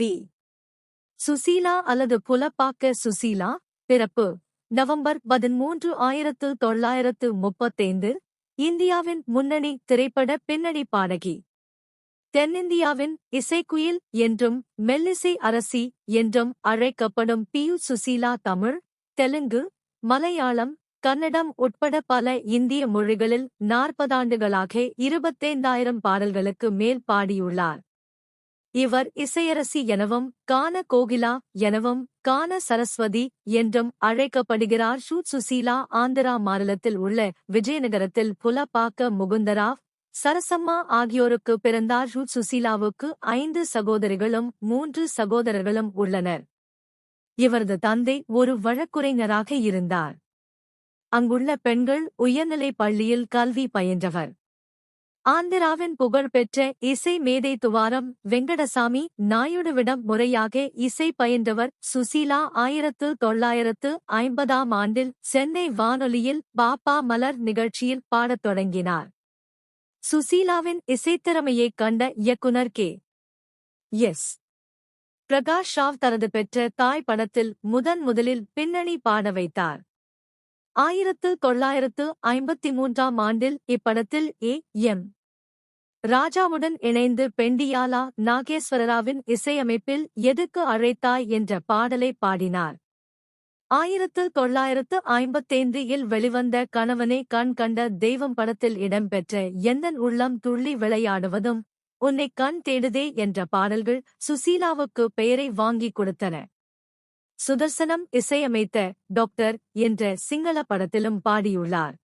B. Susheela அல்லது புலப்பாக்க சுசீலா பிறப்பு November பதிமூன்று ஆயிரத்து தொள்ளாயிரத்து முப்பத்தைந்து இந்தியாவின் முன்னணி திரைப்பட பின்னணி பாடகி. தென்னிந்தியாவின் இசைக்குயில் என்றும் மெல்லிசை அரசி என்றும் அழைக்கப்படும் பியு சுசீலா தமிழ் தெலுங்கு மலையாளம் கன்னடம் உட்பட பல இந்திய மொழிகளில் நாற்பதாண்டுகளாக இருபத்தைந்தாயிரம் பாடல்களுக்கு மேல் பாடியுள்ளார். இவர் இசையரசி எனவும் கான கோகிலா எனவும் கான சரஸ்வதி என்றும் அழைக்கப்படுகிறார். ஷூட் சுசீலா ஆந்திரா மாநிலத்தில் உள்ள விஜயநகரத்தில் புலப்பாக்க முகுந்தராவ் சரசம்மா ஆகியோருக்கு பிறந்தார். ஷூத் சுசீலாவுக்கு ஐந்து சகோதரிகளும் மூன்று சகோதரர்களும் உள்ளனர். இவரது தந்தை ஒரு வழக்குரைஞராக இருந்தார். அங்குள்ள பெண்கள் உயர்நிலைப் பள்ளியில் கல்வி பயின்றவர். ஆந்திராவின் புகழ்பெற்ற இசை மேதை துவாரம் வெங்கடசாமி நாயுடுவிடம் முறையாக இசை பயின்றவர் சுசீலா ஆயிரத்து தொள்ளாயிரத்து ஐம்பதாம் ஆண்டில் சென்னை வானொலியில் பாப்பா மலர் நிகழ்ச்சியில் பாடத் தொடங்கினார். சுசீலாவின் இசைத்திறமையைக் கண்ட இயக்குனர் கே. எஸ். பிரகாஷ் ராவ் தனது பெற்ற தாய் படத்தில் முதன் முதலில் பின்னணி பாட வைத்தார். ஆயிரத்து தொள்ளாயிரத்து ஐம்பத்தி மூன்றாம் ஆண்டில் இப்படத்தில் ஏ. எம். ராஜாவுடன் இணைந்து பெண்டியாலா நாகேஸ்வரராவின் இசையமைப்பில் எதுக்கு அழைத்தாய் என்ற பாடலை பாடினார். ஆயிரத்து தொள்ளாயிரத்து ஐம்பத்தைந்து இல் வெளிவந்த கணவனே கண் கண்ட தெய்வம் படத்தில் இடம்பெற்ற எந்தன் உள்ளம் துள்ளி விளையாடுவதும் உன்னை கண் தேடுதே என்ற பாடல்கள் சுசீலாவுக்கு பெயரை வாங்கிக் கொடுத்தன. சுதர்சனம் இசையமைத்த டாக்டர் என்ற சிங்கள படத்திலும் பாடியுள்ளார்.